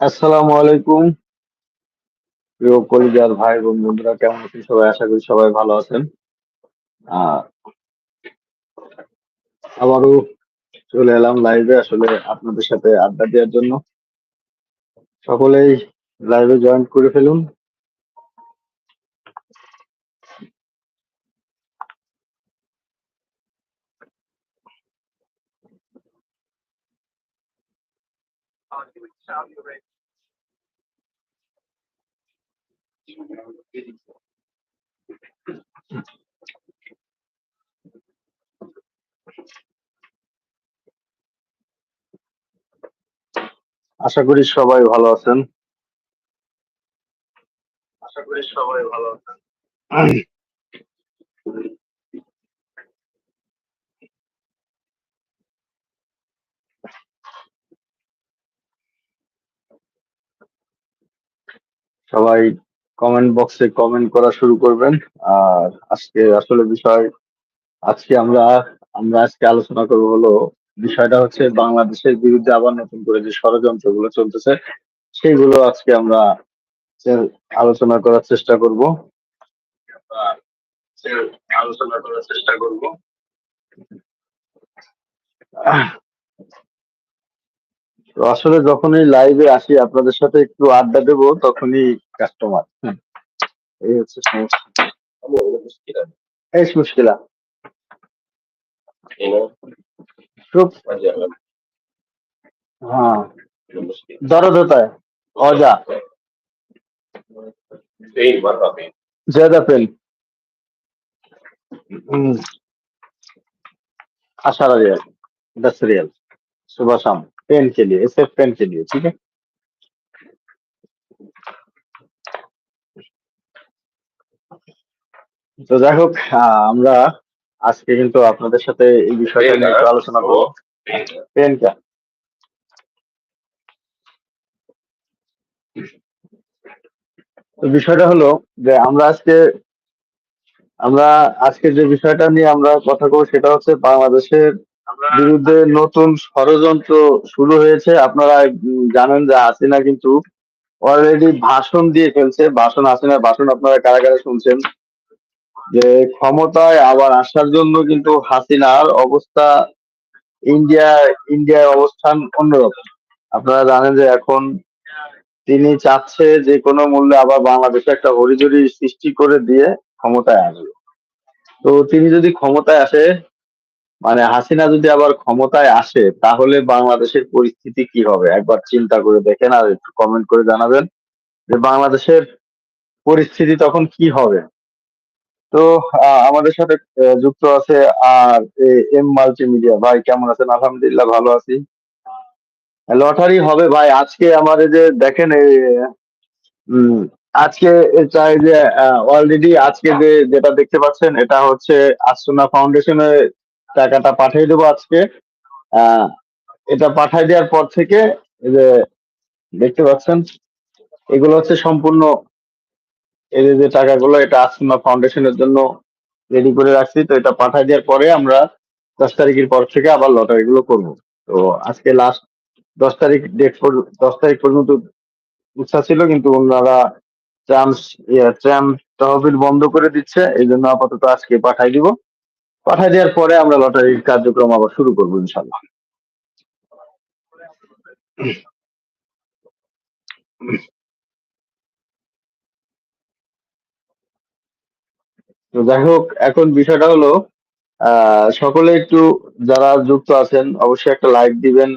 আসসালামু আলাইকুম। প্রিয় কলিজার ভাই বোন বন্ধুরা, কেমন আছেন সবাই? আশা করি সবাই ভালো আছেন। আবারও চলে এলাম লাইভে আসলে আপনাদের সাথে আড্ডা দেওয়ার জন্য। সকলেই লাইভে জয়েন করে ফেলুন। আশা করি সবাই ভালো আছেন। আশা করি সবাই ভালো আছেন। সবাই কমেন্ট বক্সে কমেন্ট করা শুরু করবেন। আর আজকে আসলে বিষয়, আজকে আমরা আমরা আজকে আলোচনা করব হলো বিষয়টা হচ্ছে বাংলাদেশের বিরুদ্ধে আবার নতুন করে যে ষড়যন্ত্রগুলো চলতেছে, সেগুলো আজকে আমরা আলোচনা করার চেষ্টা করব। আলোচনা করার চেষ্টা করব। আসলে যখনই লাইভে আসি, আপনাদের সাথে একটু আড্ডা দেব, তখনই কাস্টমার এই হচ্ছে সমস্যা। এই মুশকিলা। शुभ हाँ दर्द होता है औजा ज्यादा पेन अठारह रियल दस रियल सुबह शाम पेन के लिए सिर्फ पेन के लिए ठीक है তো যাই হোক আমরা আজকে কিন্তু আপনাদের সাথে এই বিষয়টা নিয়ে একটু আলোচনা করব। পেন কা তো বিষয়টা হলো যে আমরা আজকে আমরা আজকে যে বিষয়টা নিয়ে আমরা কথা বলব সেটা হচ্ছে বাংলাদেশের বিরুদ্ধে নতুন ষড়যন্ত্র শুরু হয়েছে। আপনারা জানেন যে হাসিনা কিন্তু অলরেডি ভাষণ দিয়ে ফেলছে। ভাষণ, হাসিনার ভাষণ আপনারা কারা কারা শুনছেন? যে ক্ষমতায় আবার আসার জন্য কিন্তু হাসিনার অবস্থা ইন্ডিয়া, ইন্ডিয়ার অবস্থান অন্যরকম। আপনারা জানেন যে এখন তিনি চাচ্ছে যে কোনো মূল্যে আবার বাংলাদেশে একটা হরিজরি সৃষ্টি করে দিয়ে ক্ষমতায় আসবে। তো তিনি যদি ক্ষমতায় আসে মানে হাসিনা যদি আবার ক্ষমতায় আসে, তাহলে বাংলাদেশের পরিস্থিতি কি হবে? একবার চিন্তা করে দেখেন আর একটু কমেন্ট করে জানাবেন যে বাংলাদেশের পরিস্থিতি তখন কি হবে? তো আমাদের সাথে যুক্ত আছে আর এম মাল্টিমিডিয়া ভাই, কেমন আছেন? আলহামদুলিল্লাহ ভালো আছি। লটারি হবে ভাই, আজকে আমাদের যে দেখেন আজকে চাই যে অলরেডি আজকে যে, যেটা দেখতে পাচ্ছেন, এটা হচ্ছে আস্তনা ফাউন্ডেশনে টাকাটা পাঠিয়ে দেবো আজকে। এটা পাঠিয়ে দেওয়ার পর থেকে যে, দেখতে পাচ্ছেন, এগুলো হচ্ছে সম্পূর্ণ এই যে টাকাগুলো, এটা আসমা ফাউন্ডেশনের জন্য রেডি করে রাখছি। তো এটা পাঠিয়ে দেওয়ার পরে আমরা দশ তারিখের পর থেকে আবার লটারি গুলো করব। তো আজকে লাস্ট দশ তারিখ ডেট দশ তারিখ পর্যন্ত ইচ্ছা ছিল, কিন্তু ওনারা ট্রাম ট্রাম তহবিল বন্ধ করে দিচ্ছে। এই জন্য আপাতত আজকে পাঠাই দিব। পাঠাই দেওয়ার পরে আমরা লটারির কার্যক্রম আবার শুরু করব ইনশাল্লাহ তো যাই হোক, এখন বিষয়টা হলো সকলে একটু যারা যুক্ত আছেন, অবশ্যই একটা লাইক দিবেন।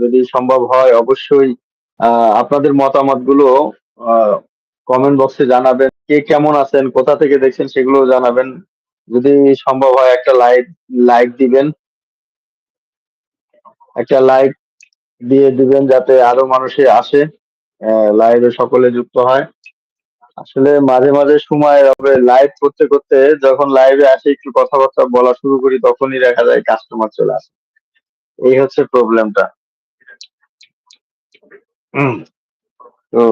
যদি সম্ভব হয়, অবশ্যই আপনাদের মতামতগুলো কমেন্ট বক্সে জানাবেন। কে কেমন আছেন, কোথা থেকে দেখছেন সেগুলো জানাবেন। যদি সম্ভব হয়, একটা লাইক লাইক দিবেন। একটা লাইক দিয়ে দিবেন যাতে আরও মানুষে আসে লাইভে সকলে যুক্ত হয়। আসলে মাঝে মাঝে সময় হবে লাইভ করতে করতে যখন লাইভে আসে একটু কথাবার্তা বলা শুরু করি তখনই দেখা যায় কাস্টমার চলে আসে। এই হচ্ছে প্রবলেমটা তো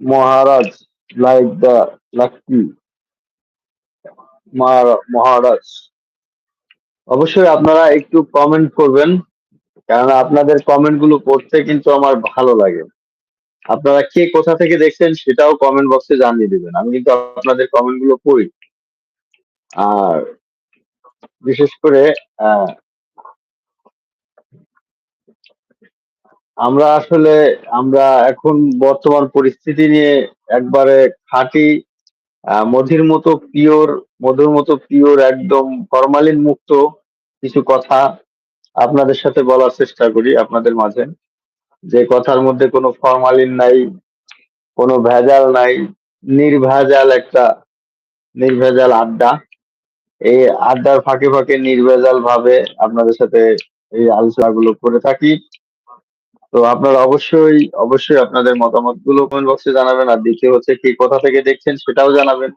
মহারাজ। লাইক দ্য লাকি মহারাজ অবশ্যই আপনারা একটু কমেন্ট করবেন কারণ আপনাদের কমেন্টগুলো পড়তে কিন্তু আমার ভালো লাগে। আপনারা কে কোথা থেকে দেখছেন সেটাও কমেন্ট বক্সে জানিয়ে দিবেন। আমি কিন্তু আপনাদের কমেন্টগুলো পড়ি। আর বিশেষ করে আহ, আমরা আসলে, আমরা এখন বর্তমান পরিস্থিতি নিয়ে একবারে খাঁটি মধুর মতো পিওর, মধুর মতো পিওর, একদম ফরমালিন মুক্ত কিছু কথা আপনাদের সাথে বলার চেষ্টা করি আপনাদের মাঝে। যে কথার মধ্যে কোনো ফরমালিন নাই, কোনো ভেজাল নাই, নির্ভেজাল একটা, নির্ভেজাল আড্ডা। এই আড্ডার ফাঁকে ফাঁকে নির্ভেজাল ভাবে আপনাদের সাথে এই আলোচনাগুলো করে থাকি। তো আপনারা অবশ্যই অবশ্যই আপনাদের মতামতগুলো কমেন্ট বক্সে জানাবেন আর দ্বিতীয় হচ্ছে কি কোথা থেকে দেখছেন সেটাও জানাবেন।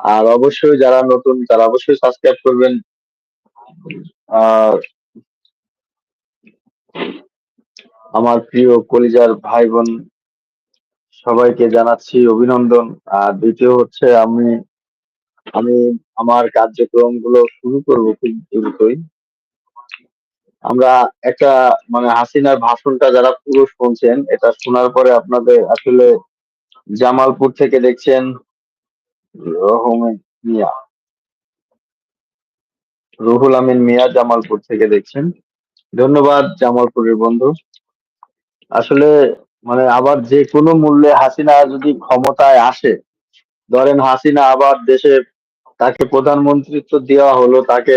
আর অবশ্যই যারা নতুন, তারা অবশ্যই সাবস্ক্রাইব করবেন। আর আমার প্রিয় কলিজার ভাই বোন সবাইকে জানাচ্ছি অভিনন্দন। আর দ্বিতীয় হচ্ছে আমি আমি আমার কার্যক্রমগুলো শুরু করব খুব দ্রুতই। আমরা একটা মানে হাসিনার ভাষণটা যারা পুরো শুনছেন, এটা শোনার পরে আপনাদের আসলে জামালপুর থেকে দেখছেন মিয়া। রুহুল আমিন মিয়া জামালপুর থেকে দেখছেন। ধন্যবাদ জামালপুরের বন্ধু। আসলে মানে আবার যে কোনো মূল্যে হাসিনা যদি ক্ষমতায় আসে, ধরেন হাসিনা আবার দেশে তাকে প্রধানমন্ত্রিত্ব দেওয়া হলো, তাকে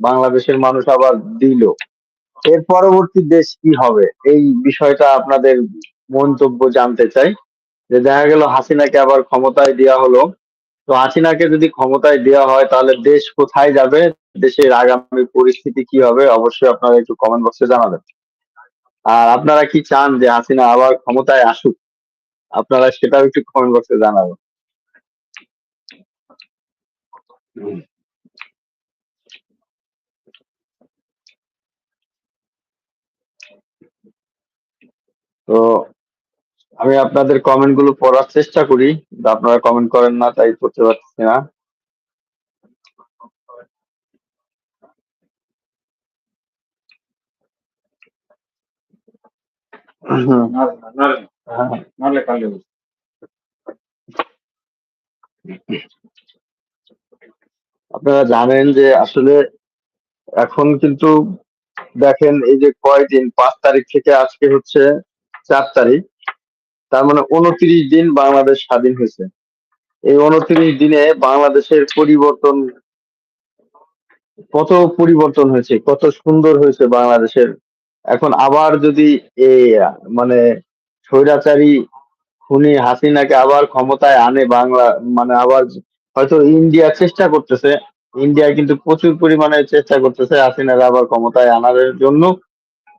বাংলাদেশের মানুষ আবার দিল। এর পরবর্তী দেশ কি হবে? এই বিষয়টা আপনাদের মন্তব্য জানতে চাই। যে দেখা গেল হাসিনাকে আবার ক্ষমতায় দেওয়া হলো। তো হাসিনাকে যদি ক্ষমতায় দেওয়া হয়, তাহলে দেশ কোথায় যাবে? দেশের আগামী পরিস্থিতি কি হবে? অবশ্যই আপনারা একটু কমেন্ট বক্সে জানাবেন। আর আপনারা কি চান যে হাসিনা আবার ক্ষমতায় আসুক? আপনারা সেটাও একটু কমেন্ট বক্সে জানাবেন। তো আমি আপনাদের কমেন্টগুলো পড়ার চেষ্টা করি। আপনারা কমেন্ট করেন না, তাই করতে পারছি না। আপনারা জানেন যে আসলে এখন কিন্তু দেখেন এই যে কয়দিন, পাঁচ তারিখ থেকে আজকে হচ্ছে চার তারিখ, তার মানে উনত্রিশ দিন বাংলাদেশ স্বাধীন হয়েছে। এই উনত্রিশ দিনে বাংলাদেশের পরিবর্তন, কত পরিবর্তন হয়েছে, কত সুন্দর হয়েছে বাংলাদেশের। এখন আবার যদি এই মানে স্বৈরাচারী খুনি হাসিনাকে আবার ক্ষমতায় আনে বাংলা মানে আবার হয়তো ইন্ডিয়া চেষ্টা করতেছে ইন্ডিয়া কিন্তু প্রচুর পরিমাণে চেষ্টা করতেছে হাসিনাকে আবার ক্ষমতায় আনার জন্য।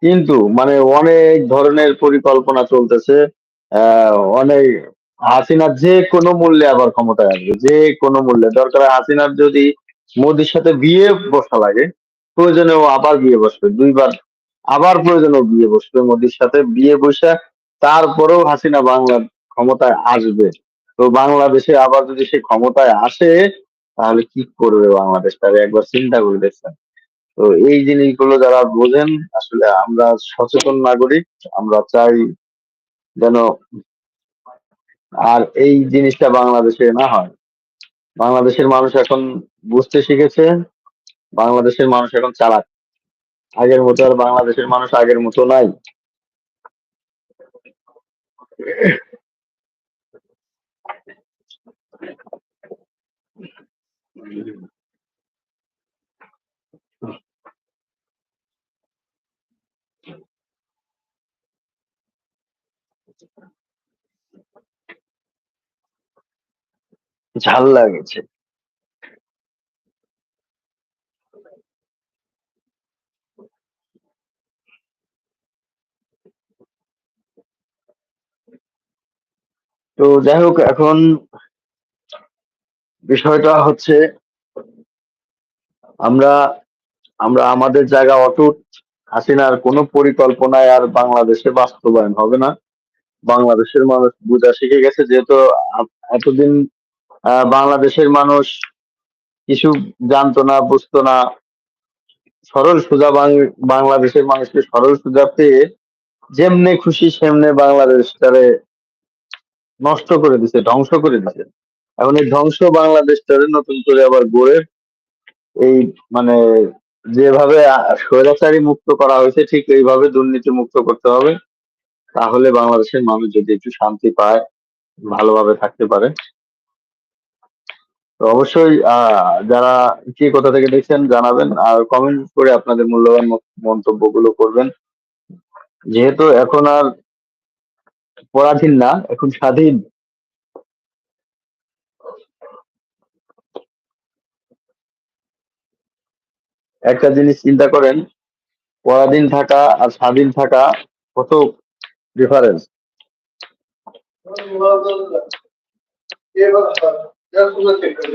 কিন্তু মানে অনেক ধরনের পরিকল্পনা চলতেছে অনেক হাসিনা যে কোনো মূল্যে আবার ক্ষমতায় আসবে, যে কোনো মূল্যে। দরকার হাসিনার যদি মোদির সাথে বিয়ে বসা লাগে প্রয়োজনে ও আবার বিয়ে বসবে, দুইবার আবার প্রয়োজনে বিয়ে বসবে মোদির সাথে বিয়ে বসে, তারপরেও হাসিনা বাংলার ক্ষমতায় আসবে। তো বাংলাদেশে আবার যদি সে ক্ষমতায় আসে, তাহলে কি করবে বাংলাদেশ? তাহলে একবার চিন্তা করে দেখছেন। তো এই জিনিসগুলো যারা বোঝেন, আসলে আমরা সচেতন নাগরিক, আমরা চাই যেন আর এই জিনিসটা বাংলাদেশে না হয়। বাংলাদেশের মানুষ এখন বুঝতে শিখেছে, বাংলাদেশের মানুষ এখন চালাক। আগের মতো আর বাংলাদেশের মানুষ আগের মতো নাই। ঝাল লাগেছে। তো যাই হোক, এখন বিষয়টা হচ্ছে আমরা আমরা আমাদের জায়গা অটুট, হাসিনার কোনো পরিকল্পনায় আর বাংলাদেশে বাস্তবায়ন হবে না। বাংলাদেশের মানুষ বুঝা শিখে গেছে যেহেতু এতদিন বাংলাদেশের মানুষ কিছু জানতো না, বুঝতো না। সরল সোজা বাংলাদেশের মানুষকে সরল সোজা পেয়ে যেমনে খুশি সেমনে বাংলাদেশটারে নষ্ট করে দিছে, ধ্বংস করে দিছে। এখন এই ধ্বংস বাংলাদেশটারে নতুন করে আবার গড়ে এই মানে যেভাবে স্বৈরাচারী মুক্ত করা হয়েছে, ঠিক এইভাবে দুর্নীতি মুক্ত করতে হবে। তাহলে বাংলাদেশের মানুষ যদি একটু শান্তি পায়, ভালোভাবে থাকতে পারে। তো অবশ্যই যারা কে কোথা থেকে দেখছেন জানাবেন আর কমেন্ট করে আপনাদের মূল্যবান মন্তব্যগুলো করবেন। যেহেতু এখন আর পরাধীন না, এখন স্বাধীন। একটা জিনিস চিন্তা করেন, পরাধীন থাকা আর স্বাধীন থাকা কত ডিফারেন্স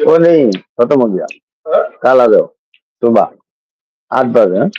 वो नहीं खत्म हो गया कल आ जाओ सुबह आठ बजे हाँ?